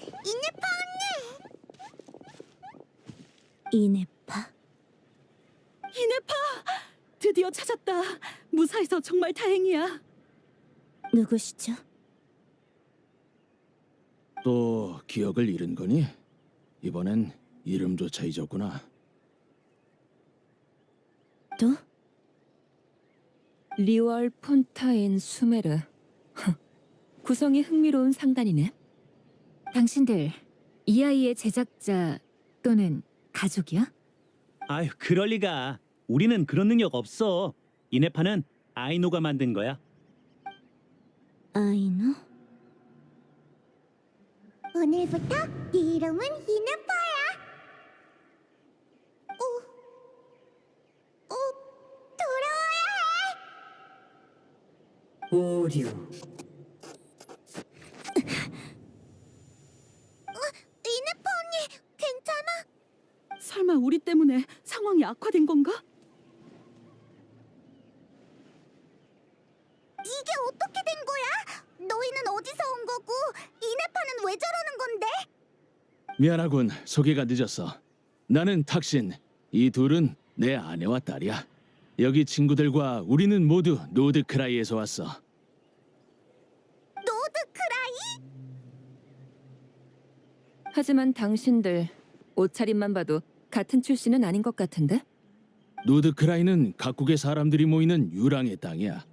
이네파 이네파? 이네파! 드디어 찾았다. 무사해서 정말 다행이야. 누구시죠? 또 기억을 잃은 거니? 이번엔 이름조차 잊었구나. 또? 리월 폰타인 수메르. 흥, 구성이 흥미로운 상단이네. 당신들 이 아이의 제작자 또는 가족이야? 아유, 그럴 리가. 우리는 그런 능력 없어. 이네파는 아이노가 만든 거야. 아이노? 오늘부터 네 이름은 이네파야. 오, 오, 돌아와야 해. 오류. 이네파 언니, 괜찮아? 설마 우리 때문에 상황이 악화된 건가? 이게 어떻게 된 거야? 너희는 어디서 온 거고 이네파는 왜 저러는 건데? 미안하군. 소개가 늦었어. 나는 탁신. 이 둘은 내 아내와 딸이야. 여기 친구들과 우리는 모두 노드크라이에서 왔어. 노드크라이? 하지만 당신들 옷차림만 봐도 같은 출신은 아닌 것 같은데? 노드크라이는 각국의 사람들이 모이는 유랑의 땅이야.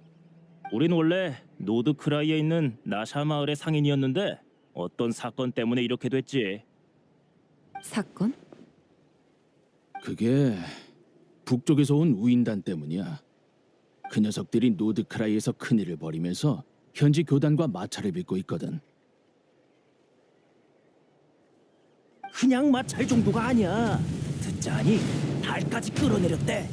우린 원래 노드크라이에 있는 나샤 마을의 상인이었는데 어떤 사건 때문에 이렇게 됐지. 사건? 그게 북쪽에서 온 우인단 때문이야. 그 녀석들이 노드크라이에서 큰일을 벌이면서 현지 교단과 마찰을 빚고 있거든. 그냥 마찰 정도가 아니야. 듣자니 달까지 끌어내렸대.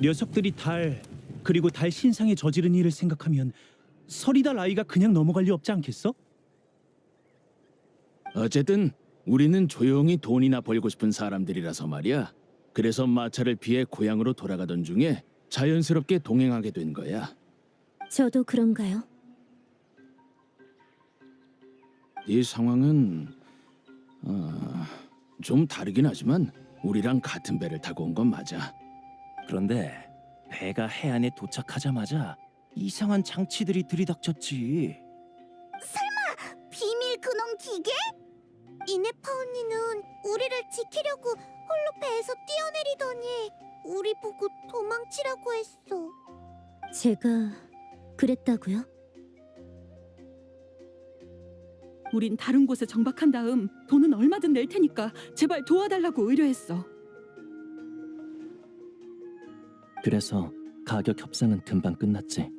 녀석들이 달 그리고 달 신상에 저지른 일을 생각하면 서리달 아이가 그냥 넘어갈 리 없지 않겠어? 어쨌든 우리는 조용히 돈이나 벌고 싶은 사람들이라서 말이야. 그래서 마차를 피해 고향으로 돌아가던 중에 자연스럽게 동행하게 된 거야. 저도 그런가요? 이 상황은 어, 좀 다르긴 하지만 우리랑 같은 배를 타고 온 건 맞아. 그런데 배가 해안에 도착하자마자 이상한 장치들이 들이닥쳤지. 비밀 근원 기계? 이네파 언니는 우리를 지키려고 홀로 배에서 뛰어내리더니 우리 보고 도망치라고 했어. 제가 그랬다고요? 우린 다른 곳에 정박한 다음 돈은 얼마든 낼 테니까 제발 도와달라고 의뢰했어. 그래서 가격 협상은 금방 끝났지.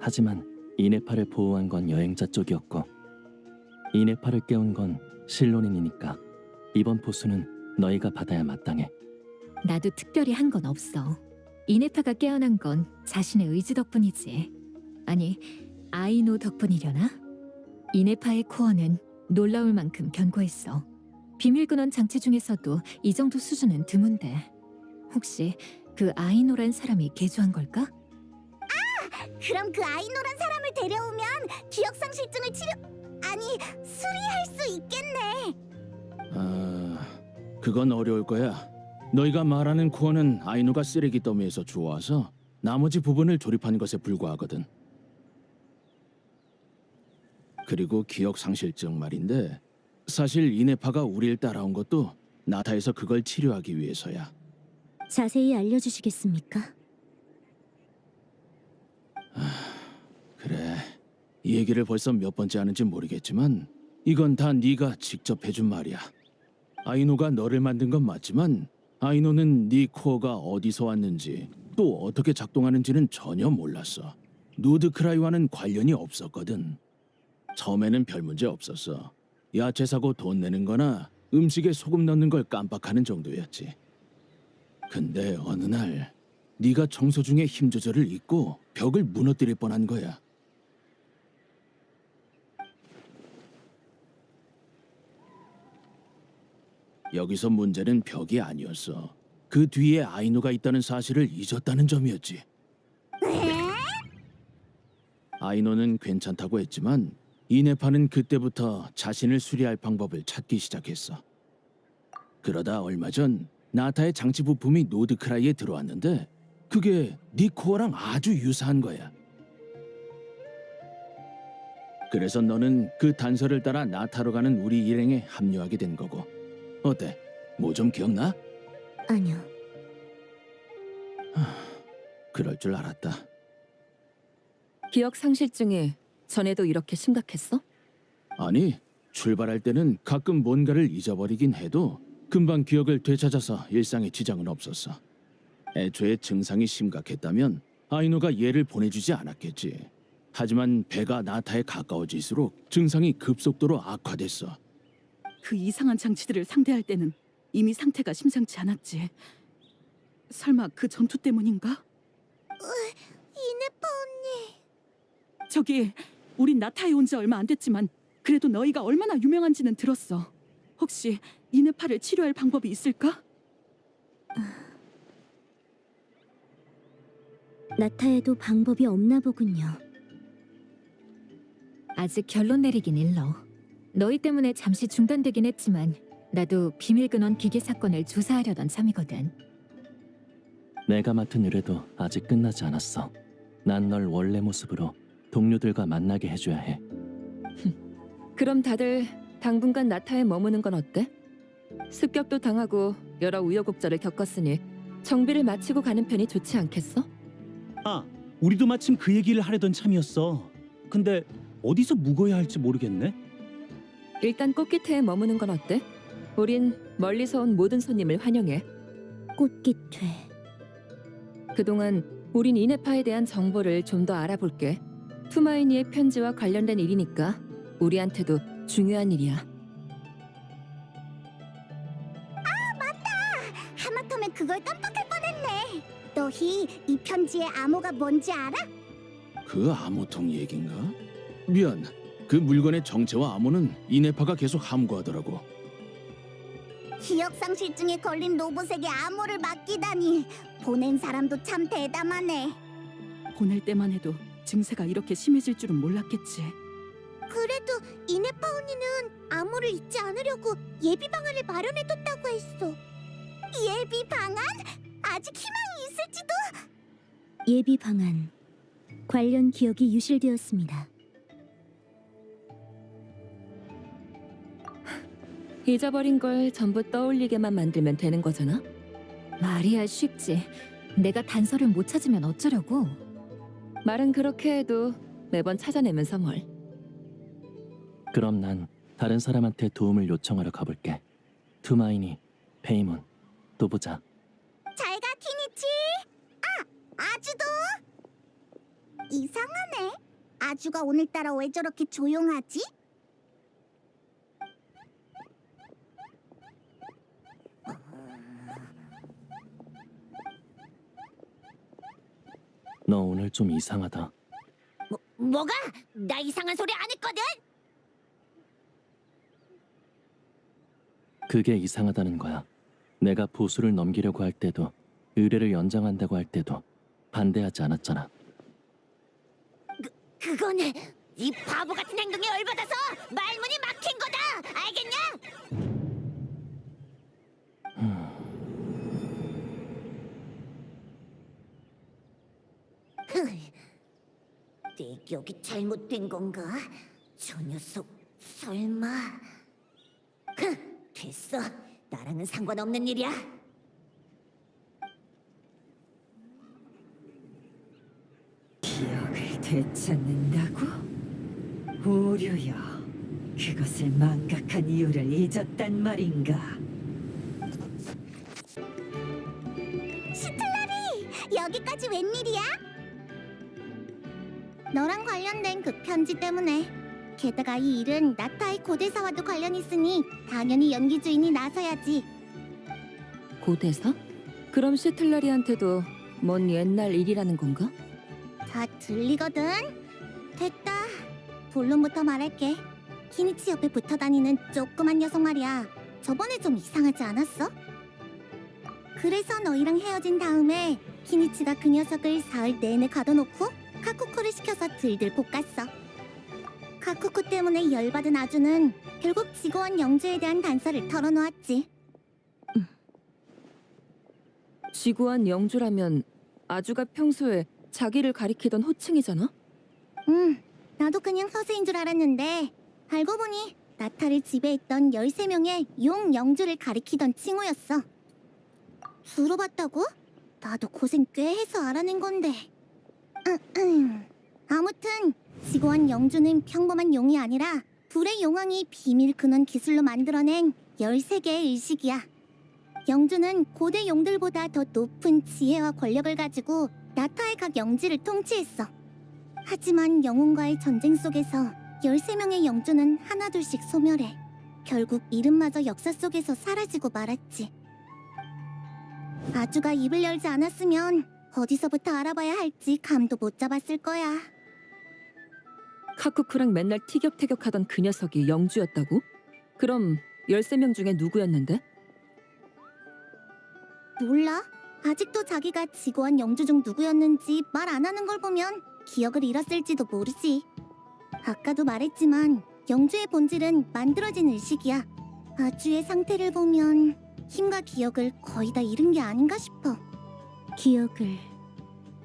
하지만 이네파를 보호한 건 여행자 쪽이었고 이네파를 깨운 건 실론인이니까 이번 보수는 너희가 받아야 마땅해. 나도 특별히 한 건 없어. 이네파가 깨어난 건 자신의 의지 덕분이지. 아니, 아이노 덕분이려나? 이네파의 코어는 놀라울 만큼 견고했어. 비밀 근원 장치 중에서도 이 정도 수준은 드문데. 혹시 그 아이노란 사람이 개조한 걸까? 그럼 그 아이노란 사람을 데려오면 기억상실증을 치료 아니 수리할 수 있겠네. 아, 그건 어려울 거야. 너희가 말하는 코어는 아이누가 쓰레기 더미에서 주워와서 나머지 부분을 조립한 것에 불과하거든. 그리고 기억 상실증 말인데 사실 이네파가 우리를 따라온 것도 나타에서 그걸 치료하기 위해서야. 자세히 알려주시겠습니까? 그래. 이 얘기를 벌써 몇 번째 하는지 모르겠지만 이건 다 네가 직접 해준 말이야. 아이노가 너를 만든 건 맞지만 아이노는 네 코어가 어디서 왔는지 또 어떻게 작동하는지는 전혀 몰랐어. 누드크라이와는 관련이 없었거든. 처음에는 별 문제 없었어. 야채 사고 돈 내는 거나 음식에 소금 넣는 걸 깜빡하는 정도였지. 근데 어느 날 네가 청소 중에 힘 조절을 잊고 벽을 무너뜨릴 뻔한 거야. 여기서 문제는 벽이 아니었어. 그 뒤에 아이노가 있다는 사실을 잊었다는 점이었지. 아이노는 괜찮다고 했지만 이네파는 그때부터 자신을 수리할 방법을 찾기 시작했어. 그러다 얼마 전 나타의 장치 부품이 노드크라이에 들어왔는데 그게 네 코어랑 아주 유사한 거야. 그래서 너는 그 단서를 따라 나타로 가는 우리 일행에 합류하게 된 거고. 어때? 뭐 좀 기억나? 아니요. 그럴 줄 알았다. 기억 상실증이 전에도 이렇게 심각했어? 아니, 출발할 때는 가끔 뭔가를 잊어버리긴 해도 금방 기억을 되찾아서 일상에 지장은 없었어. 애초에 증상이 심각했다면 아이노가 얘를 보내주지 않았겠지. 하지만 배가 나타에 가까워질수록 증상이 급속도로 악화됐어. 그 이상한 장치들을 상대할 때는 이미 상태가 심상치 않았지. 설마 그 전투 때문인가? 이네파 언니. 저기 우린 나타에 온 지 얼마 안 됐지만 그래도 너희가 얼마나 유명한지는 들었어. 혹시 이네파를 치료할 방법이 있을까? 나타에도 방법이 없나 보군요. 아직 결론 내리긴 일러. 너희 때문에 잠시 중단되긴 했지만 나도 비밀 근원 기계 사건을 조사하려던 참이거든. 내가 맡은 의뢰도 아직 끝나지 않았어. 난 널 원래 모습으로 동료들과 만나게 해줘야 해. 그럼 다들 당분간 나타에 머무는 건 어때? 습격도 당하고 여러 우여곡절을 겪었으니 정비를 마치고 가는 편이 좋지 않겠어? 아, 우리도 마침 그 얘기를 하려던 참이었어. 근데 어디서 묵어야 할지 모르겠네. 일단 꽃기태에 머무는 건 어때? 우린 멀리서 온 모든 손님을 환영해. 꽃깃회. 그동안 우린 이네파에 대한 정보를 좀 더 알아볼게. 투마이니의 편지와 관련된 일이니까 우리한테도 중요한 일이야. 하마터면 그걸 깜빡할 뻔했네. 너희 이 편지의 암호가 뭔지 알아? 그 암호통 얘긴가? 미안. 그 물건의 정체와 암호는 이네파가 계속 함구하더라고. 기억 상실증에 걸린 로봇에게 암호를 맡기다니 보낸 사람도 참 대담하네. 보낼 때만 해도 증세가 이렇게 심해질 줄은 몰랐겠지. 그래도 이네파 언니는 암호를 잊지 않으려고 예비 방안을 마련해뒀다고 했어. 예비 방안? 아직 희망이 있을지도. 예비 방안 관련 기억이 유실되었습니다. 잊어버린 걸 전부 떠올리게만 만들면 되는 거잖아. 말이야 쉽지. 내가 단서를 못 찾으면 어쩌려고? 말은 그렇게 해도 매번 찾아내면서 뭘. 그럼 난 다른 사람한테 도움을 요청하러 가볼게. 투마이니, 페이몬, 또 보자. 잘가 키니치. 아, 아주도. 이상하네. 아주가 오늘따라 왜 저렇게 조용하지? 너 오늘 좀 이상하다. 뭐, 뭐가? 나 이상한 소리 안 했거든. 그게 이상하다는 거야. 내가 보수를 넘기려고 할 때도 의뢰를 연장한다고 할 때도 반대하지 않았잖아. 그거는 이 바보 같은 행동에 열받아서 말문이 막힌 거다. 알겠냐? 내 기억이 잘못된 건가? 저 녀석 설마? 흥, 됐어. 나랑은 상관없는 일이야. 기억을 되찾는다고? 오류여, 그것을 망각한 이유를 잊었단 말인가? 시틀라리 여기까지 웬일이야? 너랑 관련된 그 편지 때문에 게다가 이 일은 나타의 고대사와도 관련 있으니 당연히 연기 주인이 나서야지 고대사? 그럼 시틀라리한테도 먼 옛날 일이라는 건가? 다 들리거든 됐다 본론부터 말할게 키니치 옆에 붙어 다니는 조그만 녀석 말이야 저번에 좀 이상하지 않았어? 그래서 너희랑 헤어진 다음에 키니치가 그 녀석을 사흘 내내 가둬놓고 카쿠코를 시켜서 들들 볶았어 가쿠쿠 때문에 열받은 아주는 결국 지고원 영주에 대한 단서를 털어놓았지. 지구한 영주라면 아주가 평소에 자기를 가리키던 호칭이잖아. 응, 나도 그냥 허세인 줄 알았는데 알고 보니 나타를 지배했던 13명의 용 영주를 가리키던 칭호였어. 들어봤다고? 나도 고생 꽤 해서 알아낸 건데. 아무튼 지고한 영주는 평범한 용이 아니라 불의 용왕이 비밀 근원 기술로 만들어낸 13개의 의식이야. 영주는 고대 용들보다 더 높은 지혜와 권력을 가지고 나타의 각 영지를 통치했어. 하지만 영혼과의 전쟁 속에서 13명의 영주는 하나둘씩 소멸해 결국 이름마저 역사 속에서 사라지고 말았지. 아주가 입을 열지 않았으면 어디서부터 알아봐야 할지 감도 못 잡았을 거야. 카쿠쿠랑 맨날 티격태격하던 그 녀석이 영주였다고? 그럼 13명 중에 누구였는데? 몰라? 아직도 자기가 지고한 영주 중 누구였는지 말 안 하는 걸 보면 기억을 잃었을지도 모르지. 아까도 말했지만 영주의 본질은 만들어진 의식이야. 아주의 상태를 보면 힘과 기억을 거의 다 잃은 게 아닌가 싶어. 기억을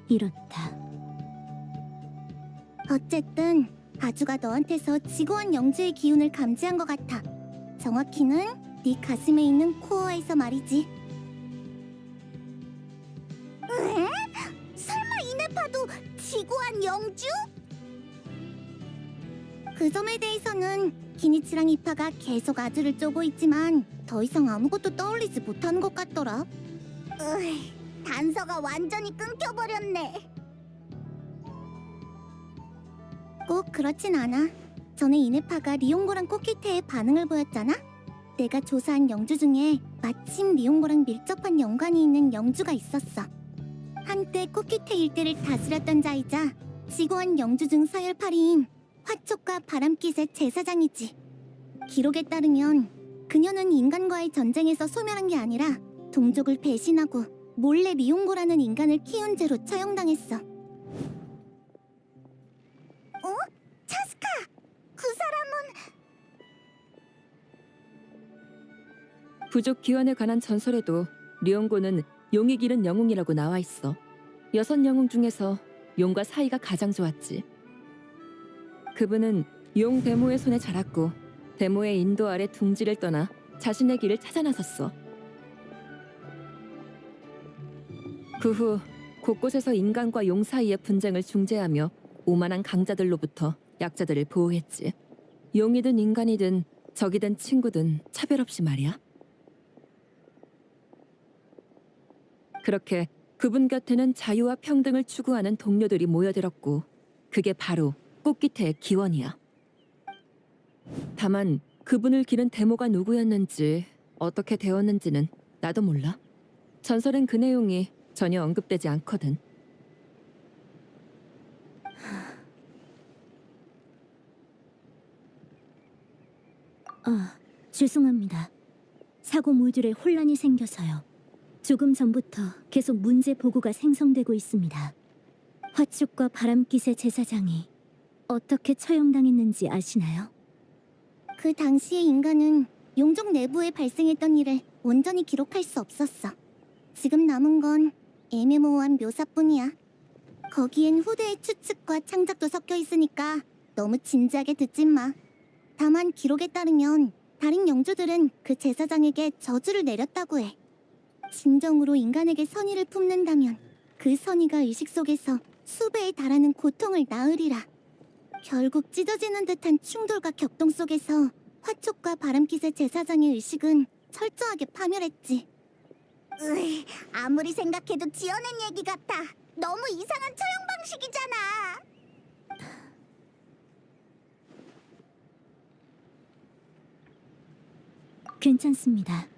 잃었다. 어쨌든 아주가 너한테서 지고한 영주의 기운을 감지한 것 같아. 정확히는 네 가슴에 있는 코어에서 말이지. 에? 설마 이네파도 지구한 영주? 그 점에 대해서는 기니치랑 이파가 계속 아주를 쪼고 있지만 더 이상 아무것도 떠올리지 못하는 것 같더라. 으이, 단서가 완전히 끊겨버렸네. 꼭 그렇진 않아. 전에 이네파가 리옹고랑 코키테의 반응을 보였잖아. 내가 조사한 영주 중에 마침 리옹고랑 밀접한 연관이 있는 영주가 있었어. 한때 코키테 일대를 다스렸던 자이자 지고한 영주 중 서열파리인 화촉과 바람깃의 제사장이지. 기록에 따르면 그녀는 인간과의 전쟁에서 소멸한 게 아니라 동족을 배신하고 몰래 리옹고라는 인간을 키운 죄로 처형당했어. 어? 차스카! 그 사람은 부족 기원에 관한 전설에도 리옹고는 용이 기른 영웅이라고 나와 있어. 여섯 영웅 중에서 용과 사이가 가장 좋았지. 그분은 용 데모의 손에 자랐고 데모의 인도 아래 둥지를 떠나 자신의 길을 찾아 나섰어. 그 후 곳곳에서 인간과 용 사이의 분쟁을 중재하며 오만한 강자들로부터 약자들을 보호했지. 용이든 인간이든 적이든 친구든 차별 없이 말이야. 그렇게 그분 곁에는 자유와 평등을 추구하는 동료들이 모여들었고 그게 바로 꽃기태의 기원이야. 다만 그분을 기른 데모가 누구였는지 어떻게 되었는지는 나도 몰라. 전설엔 그 내용이 전혀 언급되지 않거든. 아, 죄송합니다. 사고 모듈에 혼란이 생겨서요. 조금 전부터 계속 문제 보고가 생성되고 있습니다. 화축과 바람깃의 제사장이 어떻게 처형당했는지 아시나요? 그 당시의 인간은 용족 내부에 발생했던 일을 온전히 기록할 수 없었어. 지금 남은 건 애매모호한 묘사뿐이야. 거기엔 후대의 추측과 창작도 섞여 있으니까 너무 진지하게 듣지 마. 다만 기록에 따르면 다른 영주들은 그 제사장에게 저주를 내렸다고 해. 진정으로 인간에게 선의를 품는다면 그 선의가 의식 속에서 수배에 달하는 고통을 낳으리라. 결국 찢어지는 듯한 충돌과 격동 속에서 화촉과 바람깃의 제사장의 의식은 철저하게 파멸했지. 으이, 아무리 생각해도 지어낸 얘기 같아. 너무 이상한 처형 방식이잖아. 괜찮습니다.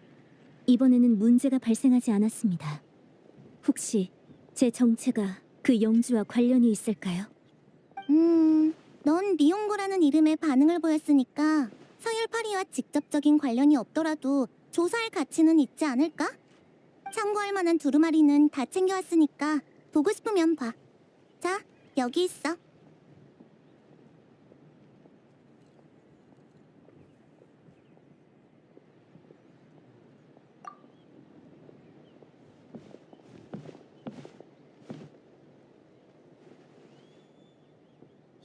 이번에는 문제가 발생하지 않았습니다. 혹시 제 정체가 그 영주와 관련이 있을까요? 음, 넌 리옹고라는 이름에 반응을 보였으니까 서열파리와 직접적인 관련이 없더라도 조사할 가치는 있지 않을까? 참고할 만한 두루마리는 다 챙겨왔으니까 보고 싶으면 봐. 자, 여기 있어.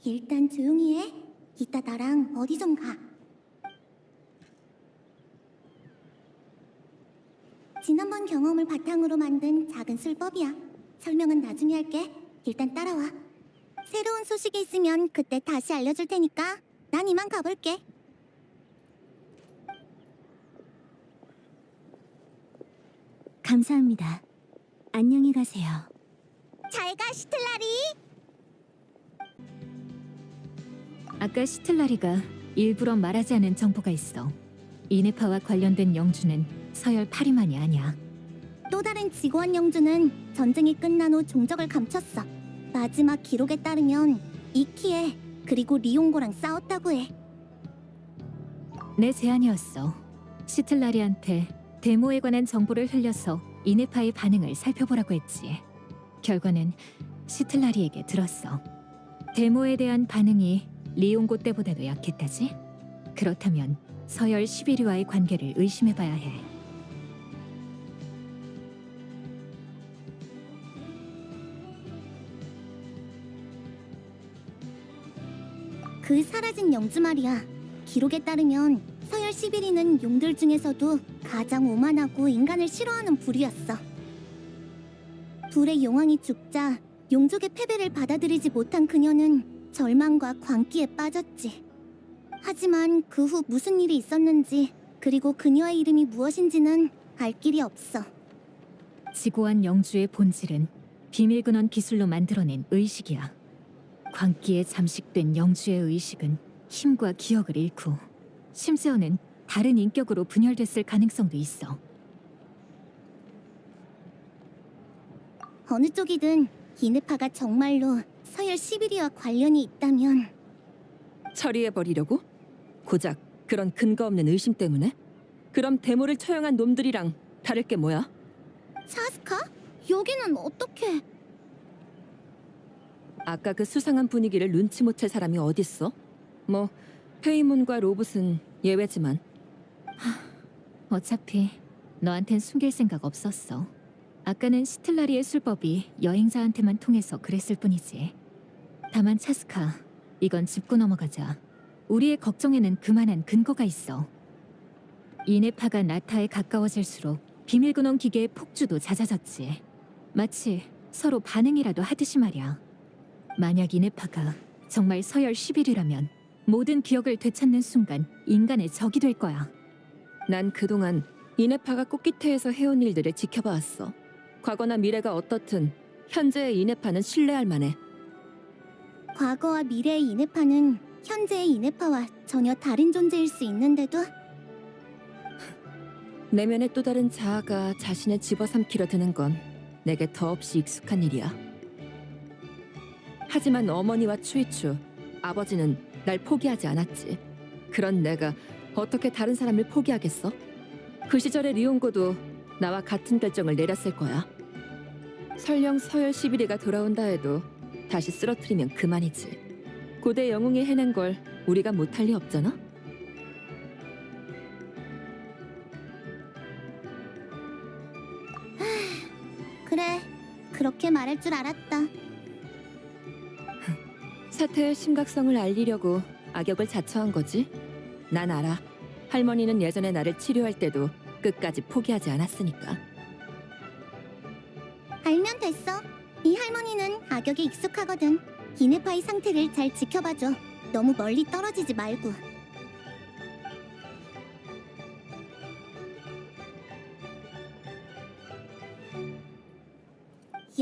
일단 조용히 해. 이따 나랑 어디 좀 가. 지난번 경험을 바탕으로 만든 작은 술법이야. 설명은 나중에 할게. 일단 따라와. 새로운 소식이 있으면 그때 다시 알려줄 테니까 난 이만 가볼게. 감사합니다. 안녕히 가세요. 잘 가, 시틀라리. 아까 시틀라리가 일부러 말하지 않은 정보가 있어. 이네파와 관련된 영주는 서열 파리만이 아니야. 또 다른 지구원 영주는 전쟁이 끝난 후 종적을 감췄어. 마지막 기록에 따르면 이키에 그리고 리옹고랑 싸웠다고 해. 내 제안이었어. 시틀라리한테 데모에 관한 정보를 흘려서 이네파의 반응을 살펴보라고 했지. 결과는 시틀라리에게 들었어. 데모에 대한 반응이 리옹고 때보다도 약했다지? 그렇다면 서열 11위와의 관계를 의심해봐야 해. 그 사라진 영주 말이야. 기록에 따르면 서열 11위는 용들 중에서도 가장 오만하고 인간을 싫어하는 부류였어. 불의 용왕이 죽자 용족의 패배를 받아들이지 못한 그녀는 절망과 광기에 빠졌지. 하지만 그 후 무슨 일이 있었는지 그리고 그녀의 이름이 무엇인지는 알 길이 없어. 지고한 영주의 본질은 비밀 근원 기술로 만들어낸 의식이야. 광기에 잠식된 영주의 의식은 힘과 기억을 잃고 심지어는 다른 인격으로 분열됐을 가능성도 있어. 어느 쪽이든 이네파가 정말로 서열 11위와 관련이 있다면 처리해 버리려고? 고작 그런 근거 없는 의심 때문에? 그럼 데모를 처형한 놈들이랑 다를 게 뭐야? 차스카? 여기는 어떻게? 아까 그 수상한 분위기를 눈치 못 챌 사람이 어딨어? 뭐 페이몬과 로봇은 예외지만 어차피 너한텐 숨길 생각 없었어. 아까는 시틀라리의 술법이 여행자한테만 통해서 그랬을 뿐이지. 다만 차스카, 이건 짚고 넘어가자. 우리의 걱정에는 그만한 근거가 있어. 이네파가 나타에 가까워질수록 비밀 근원 기계의 폭주도 잦아졌지. 마치 서로 반응이라도 하듯이 말이야. 만약 이네파가 정말 서열 11위라면 모든 기억을 되찾는 순간 인간의 적이 될 거야. 난 그동안 이네파가 꽃기태에서 해온 일들을 지켜봐왔어. 과거나 미래가 어떻든 현재의 이네파는 신뢰할 만해. 과거와 미래의 이네파는 현재의 이네파와 전혀 다른 존재일 수 있는데도 내면의 또 다른 자아가 자신을 집어삼키려 드는 건 내게 더없이 익숙한 일이야. 하지만 어머니와 추이추, 아버지는 날 포기하지 않았지. 그런 내가 어떻게 다른 사람을 포기하겠어? 그 시절의 리옹고도 나와 같은 결정을 내렸을 거야. 설령 서열 11위가 돌아온다 해도 다시 쓰러뜨리면 그만이지. 고대 영웅이 해낸 걸 우리가 못할 리 없잖아? 그래 그렇게 말할 줄 알았다. 사태의 심각성을 알리려고 악역을 자처한 거지. 난 알아. 할머니는 예전에 나를 치료할 때도 끝까지 포기하지 않았으니까. 알면 됐어. 이 할머니는 악역에 익숙하거든. 이네파의 상태를 잘 지켜봐줘. 너무 멀리 떨어지지 말고.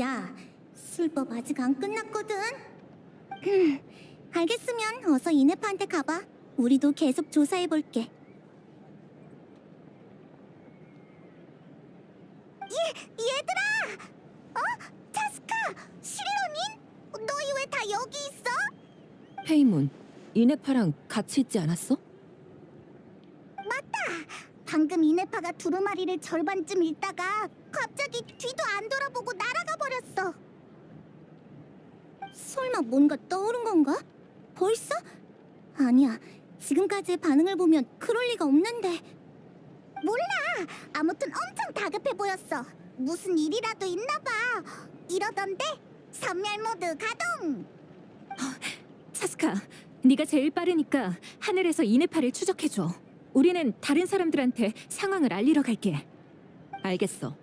야, 술법 아직 안 끝났거든. 흠, 알겠으면 어서 이네파한테 가봐. 우리도 계속 조사해 볼게. 얘들아! 어? 차스카! 실로닌? 너희 왜 다 여기 있어? 페이문, 이네파랑 같이 있지 않았어? 방금 이네파가 두루마리를 절반쯤 읽다가 갑자기 뒤도 안 돌아보고 날아가 버렸어. 설마 뭔가 떠오른 건가? 벌써? 아니야. 지금까지의 반응을 보면 그럴 리가 없는데. 몰라. 아무튼 엄청 다급해 보였어. 무슨 일이라도 있나 봐. 이러던데. 선멸 모드 가동. 사스카, 네가 제일 빠르니까 하늘에서 이네파를 추적해줘. 우리는 다른 사람들한테 상황을 알리러 갈게. 알겠어.